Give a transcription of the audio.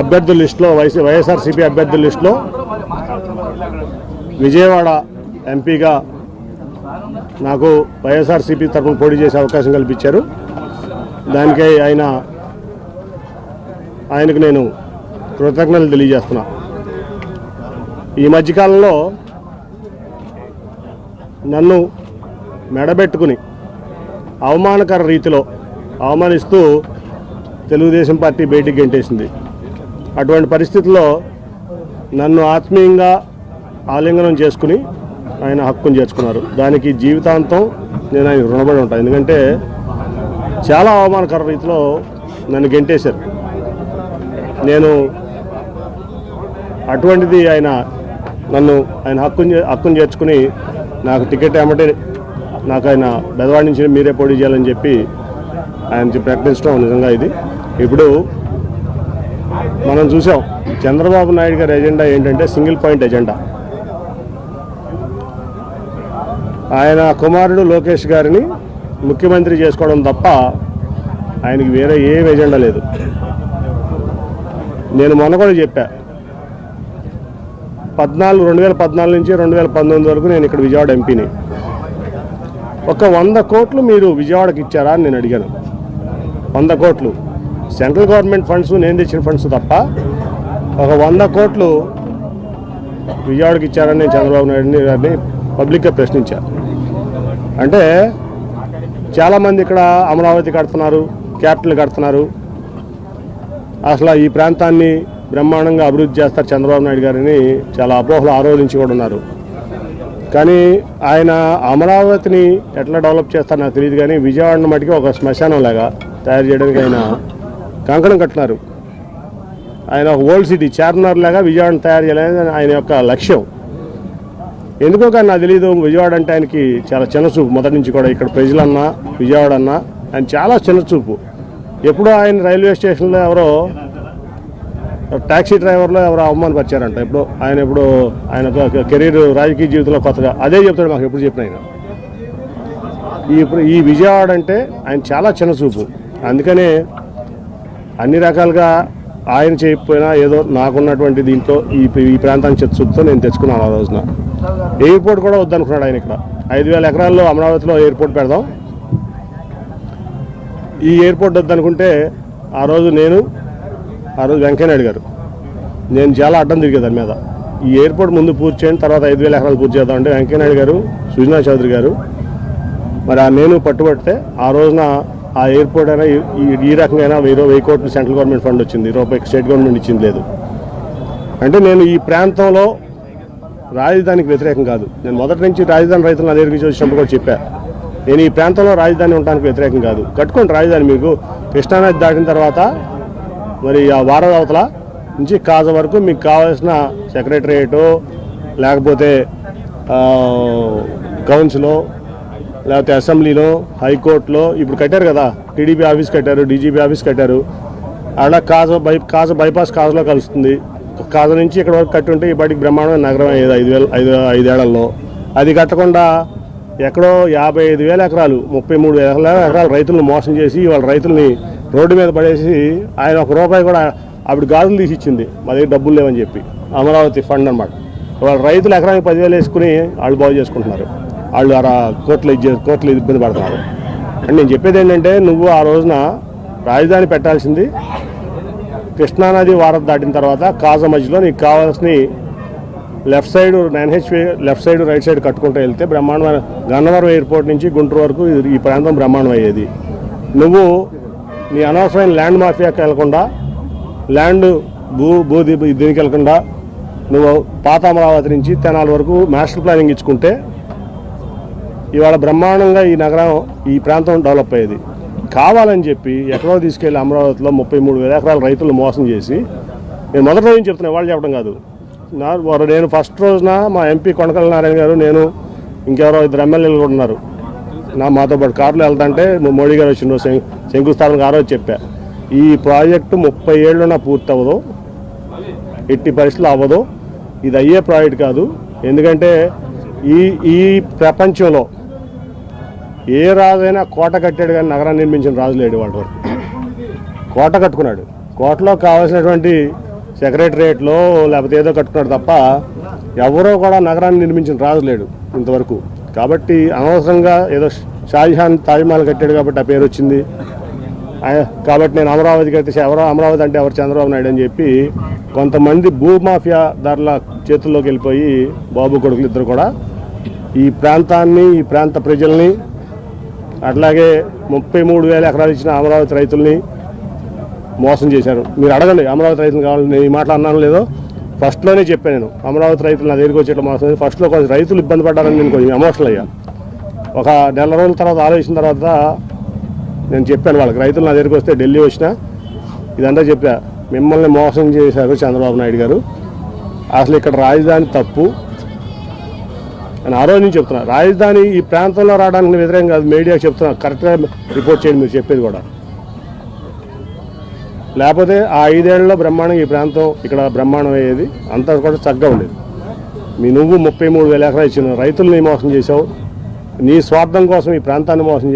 అభ్యర్థుల లిస్టులో వైసీ వైఎస్ఆర్సీపీ అభ్యర్థుల లిస్టులో విజయవాడ ఎంపీగా నాకు వైఎస్ఆర్సీపీ తరఫున పోటీ చేసే అవకాశం కల్పించారు. దానికై ఆయన ఆయనకు నేను కృతజ్ఞతలు తెలియజేస్తున్నా. ఈ మధ్యకాలంలో నన్ను మెడబెట్టుకుని అవమానకర రీతిలో అవమానిస్తూ తెలుగుదేశం పార్టీ బయటికి గెంటేసింది. అటువంటి పరిస్థితుల్లో నన్ను ఆత్మీయంగా ఆలింగనం చేసుకుని ఆయన హక్కును చేర్చుకున్నారు. దానికి జీవితాంతం నేను ఆయన రుణపడి ఉంటాను ఎందుకంటే చాలా అవమానకర రీతిలో నన్ను గెంటేశారు. నేను అటువంటిది ఆయన నన్ను ఆయన హక్కును హక్కును చేర్చుకుని నాకు టికెట్ ఏమంటే నాకు ఆయన బెదవాడి నుంచి మీరే పోటీ చేయాలని చెప్పి ఆయన ప్రకటించడం నిజంగా ఇది. ఇప్పుడు మనం చూసాం చంద్రబాబు నాయుడు గారి ఎజెండా ఏంటంటే సింగిల్ పాయింట్ ఎజెండా. ఆయన కుమారుడు లోకేష్ గారిని ముఖ్యమంత్రి చేసుకోవడం తప్ప ఆయనకి వేరే ఏం ఎజెండా లేదు. నేను మొన్న కూడా చెప్పా పద్నాలుగు రెండు వేల పద్నాలుగు నుంచి రెండు వేల పంతొమ్మిది వరకు నేను ఇక్కడ విజయవాడ ఎంపీని. ఒక వంద కోట్లు మీరు విజయవాడకి ఇచ్చారా అని నేను అడిగాను. వంద కోట్లు. సెంట్రల్ గవర్నమెంట్ ఫండ్స్ నేను తెచ్చిన ఫండ్స్ తప్ప ఒక వంద కోట్లు విజయవాడకి ఇచ్చారని నేను చంద్రబాబు నాయుడు గారిని పబ్లిక్గా ప్రశ్నించాను అంటే చాలామంది ఇక్కడ అమరావతి కడుతున్నారు క్యాపిటల్ కడుతున్నారు. అసలు ఈ ప్రాంతాన్ని బ్రహ్మాండంగా అభివృద్ధి చేస్తారు చంద్రబాబు నాయుడు గారిని చాలా అపోహలు ఆరోధించి కూడా ఉన్నారు. కానీ ఆయన అమరావతిని ఎట్లా డెవలప్ చేస్తారో నాకు తెలియదు కానీ విజయవాడను మటుకి ఒక శ్మశానం లాగా తయారు చేయడానికి ఆయన కంకణం కట్టినారు. ఆయన ఒక ఓల్డ్ సిటీ చార్మినార్ లాగా విజయవాడను తయారు చేయాలని ఆయన యొక్క లక్ష్యం. ఎందుకో కానీ నాకు తెలియదు విజయవాడ అంటే ఆయనకి చాలా చిన్న చూపు మొదటి నుంచి కూడా ఇక్కడ ప్రజలన్నా విజయవాడ అన్నా ఆయన చాలా చిన్న చూపు ఎప్పుడో ఆయన రైల్వే స్టేషన్లో ఎవరో ట్యాక్సీ డ్రైవర్లో ఎవరో అవమానపరిచారంట. ఇప్పుడు ఆయన ఎప్పుడు ఆయన కెరీర్ రాజకీయ జీవితంలో కొత్తగా. అదే చెప్తాడు మాకు ఎప్పుడు చెప్పిన ఆయన. ఈ ఇప్పుడు ఈ విజయవాడ అంటే ఆయన చాలా చిన్న చూపు అందుకనే అన్ని రకాలుగా ఆయన చేయకపోయినా ఏదో నాకున్నటువంటి దీంట్లో ఈ ఈ ప్రాంతానికి చిత్త చూపుతో నేను తెచ్చుకున్నాను ఆ రోజున. ఎయిర్పోర్ట్ కూడా వద్దనుకున్నాడు ఆయన ఇక్కడ. ఐదు వేల ఎకరాల్లో అమరావతిలో ఎయిర్పోర్ట్ పెడదాం. ఈ ఎయిర్పోర్ట్ వద్దనుకుంటే ఆ రోజు నేను ఆ రోజు వెంకయ్యనాయుడు గారు నేను చాలా అడ్డం తిరిగే దాని మీద. ఈ ఎయిర్పోర్ట్ ముందు పూర్తి చేయండి తర్వాత ఐదు వేల ఎకరాలు పూర్తి చేద్దాం అంటే వెంకయ్యనాయుడు గారు సుజనా చౌదరి గారు మరి ఆ నేను పట్టుబడితే ఆ రోజున ఆ ఎయిర్పోర్ట్ అయినా ఈ- రకంగా వెయ్యి వెయ్యి కోట్లు సెంట్రల్ గవర్నమెంట్ ఫండ్ వచ్చింది రూపాయి స్టేట్ గవర్నమెంట్ ఇచ్చింది లేదు. అంటే నేను ఈ ప్రాంతంలో రాజధానికి వ్యతిరేకం కాదు. నేను మొదటి నుంచి రాజధాని రైతులను నా దగ్గరికి వచ్చినప్పుడు కూడా చెప్పా. నేను ఈ ప్రాంతంలో రాజధాని ఉండడానికి వ్యతిరేకం కాదు. కట్టుకోండి రాజధాని మీకు. కృష్ణానది దాటిన తర్వాత మరి ఆ వారం అవతల నుంచి కాజ వరకు మీకు కావాల్సిన సెక్రటరియేటు లేకపోతే కౌన్సిలో లేకపోతే అసెంబ్లీలో హైకోర్టులో ఇప్పుడు కట్టారు కదా టీడీపీ ఆఫీస్ కట్టారు డీజీపీ ఆఫీస్ కట్టారు. అలా కాజ బై కాజ బైపాస్ కాజలో కలుస్తుంది. కాజ నుంచి ఇక్కడ వరకు కట్టుంటే ఈ ఇప్పటికి బ్రహ్మాండమైన నగరం అయ్యేది ఐదు వేల ఐదు ఐదేళ్ళలో అది కట్టకుండా ఎక్కడో యాభై ఐదు వేల ఎకరాలు ముప్పై మూడు వేల ఎకరాలు రైతులను మోసం చేసి వాళ్ళ రైతుల్ని రోడ్డు మీద పడేసి ఆయన ఒక రూపాయి కూడా అప్పుడు గాజులు తీసి ఇచ్చింది. మా దగ్గర డబ్బులు లేవని చెప్పి. అమరావతి ఫండ్ అనమాట వాళ్ళ రైతులు ఎకరానికి పదివేలు వేసుకుని వాళ్ళు బాగు చేసుకుంటున్నారు. వాళ్ళు అలా కోర్టులు కోర్టులు ఇబ్బంది పడుతున్నారు. అండ్ నేను చెప్పేది ఏంటంటే నువ్వు ఆ రోజున రాజధాని పెట్టాల్సింది కృష్ణానది వారధి దాటిన తర్వాత కాజా మధ్యలో నీకు కావాల్సిన left side nine HP left side right side కట్టుకుంటూ వెళ్తే బ్రహ్మాండమైన గన్నవరం ఎయిర్పోర్ట్ నుంచి గుంటూరు వరకు ఈ ప్రాంతం బ్రహ్మాండం అయ్యేది నువ్వు నీ అనవసరమైన ల్యాండ్ మాఫియాకి వెళ్ళకుండా ల్యాండ్ భూ భూ దీనికి వెళ్ళకుండా నువ్వు పాత అమరావతి నుంచి తెనాల వరకు మాస్టర్ ప్లానింగ్ ఇచ్చుకుంటే ఇవాళ బ్రహ్మాండంగా ఈ నగరం ఈ ప్రాంతం డెవలప్ అయ్యేది. కావాలని చెప్పి ఎక్కడో తీసుకెళ్ళి అమరావతిలో ముప్పై మూడు వేల ఎకరాల రైతులు మోసం చేసి నేను మొదటి రోజు చెప్తున్నా వాళ్ళు చెప్పడం కాదు. నా వారు నేను ఫస్ట్ రోజున మా ఎంపీ కొనకల నారాయణ గారు నేను ఇంకెవరో ఇద్దరు ఎమ్మెల్యేలు కూడా ఉన్నారు. నా మాతో పాటు కారులో వెళ్తుంటే మోడీ గారు వచ్చిన శం శంకుస్థాపనకు ఆ రోజు చెప్పా. ఈ ప్రాజెక్టు ముప్పై ఏళ్ళున పూర్తి అవ్వదు ఎట్టి పరిస్థితులు అవ్వదు ఇది అయ్యే ప్రాజెక్ట్ కాదు. ఎందుకంటే ఈ ఈ ప్రపంచంలో ఏ రాజైనా కోట కట్టాడు కానీ నగరాన్ని నిర్మించిన రాజు లేడు వాళ్ళ వరకు. కోట కట్టుకున్నాడు. కోటలో కావాల్సినటువంటి సెక్రటరియట్లో లేకపోతే ఏదో కట్టుకున్నాడు తప్ప ఎవరో కూడా నగరాన్ని నిర్మించిన రాజు లేడు ఇంతవరకు. కాబట్టి అనవసరంగా ఏదో షాజహాన్ తాజ్మహల్ కట్టాడు కాబట్టి ఆ పేరు వచ్చింది. ఆయన- కాబట్టి నేను అమరావతికి అయితే ఎవరో అమరావతి అంటే ఎవరు చంద్రబాబు నాయుడు అని చెప్పి కొంతమంది భూమాఫియా దారుల చేతుల్లోకి వెళ్ళిపోయి బాబు కొడుకులు ఇద్దరు కూడా ఈ ప్రాంతాన్ని ఈ ప్రాంత ప్రజల్ని అట్లాగే ముప్పై మూడు వేల ఎకరాలు ఇచ్చిన అమరావతి రైతుల్ని మోసం చేశారు. మీరు అడగండి అమరావతి రైతులు కావాలి నేను ఈ మాట అన్నాను లేదో? ఫస్ట్లోనే చెప్పాను నేను అమరావతి రైతులు నా దగ్గరికి వచ్చేట్లు మోసం ఫస్ట్లో కొంచెం రైతులు ఇబ్బంది పడ్డారని నేను కొంచెం ఎమోషనల్ అయ్యా. ఒక నెల రోజుల తర్వాత ఆలోచించిన తర్వాత నేను చెప్పాను వాళ్ళకి రైతులు నా దగ్గరికి వస్తే ఢిల్లీ వచ్చిన ఇదంతా చెప్పా. మిమ్మల్ని మోసం చేశారు చంద్రబాబు నాయుడు గారు. అసలు ఇక్కడ రాజధాని తప్పు. అని ఆ రోజు నుంచి చెప్తున్నా. రాజధాని ఈ ప్రాంతంలో రావడానికి వ్యతిరేకం కాదు మీడియాకి చెప్తున్నా. కరెక్ట్గా రిపోర్ట్ చేయండి మీరు చెప్పేది కూడా. లేకపోతే ఆ ఐదేళ్ళలో బ్రహ్మాండం ఈ ప్రాంతం ఇక్కడ బ్రహ్మాండం అయ్యేది. అంతా కూడా చక్కగా ఉండేది. మీ నువ్వు ముప్పై మూడు వేల ఎకరాలు ఇచ్చిన రైతుల్ని మోసం చేశావు. నీ స్వార్థం కోసం ఈ ప్రాంతాన్ని మోసం చేసావు